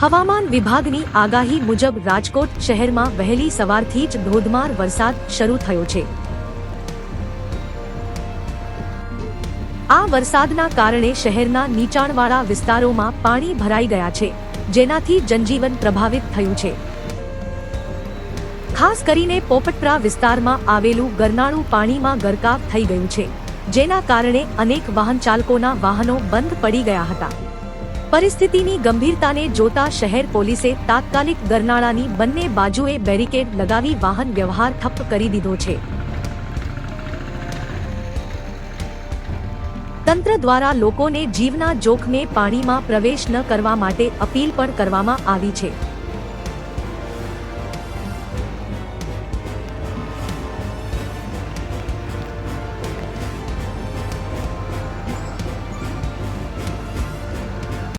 હવામાન વિભાગની આગાહી મુજબ રાજકોટ શહેરમાં વહેલી સવારથી જ ધોધમાર વરસાદ શરૂ થયો છે. આ વરસાદના કારણે શહેરના નીચાણવાળા વિસ્તારોમાં પાણી ભરાઈ ગયા છે, જેનાથી જનજીવન પ્રભાવિત થયું છે. ખાસ કરીને પોપટરા વિસ્તારમાં આવેલું ગરનાળું પાણીમાં ગરકાવ થઈ ગયું છે, જેના કારણે અનેક વાહન ચાલકોના વાહનો બંધ પડી ગયા હતા. પરિસ્થિતિની ગંભીરતાને જોતા શહેર પોલીસે તાત્કાલિક ગરનાળાની બંને બાજુએ બેરિકેડ લગાવી વાહન વ્યવહાર ઠપ્પ કરી દીધો છે. તંત્ર દ્વારા લોકોને જીવના જોખમે પાણીમાં પ્રવેશ ન કરવા માટે અપીલ પણ કરવામાં આવી છે.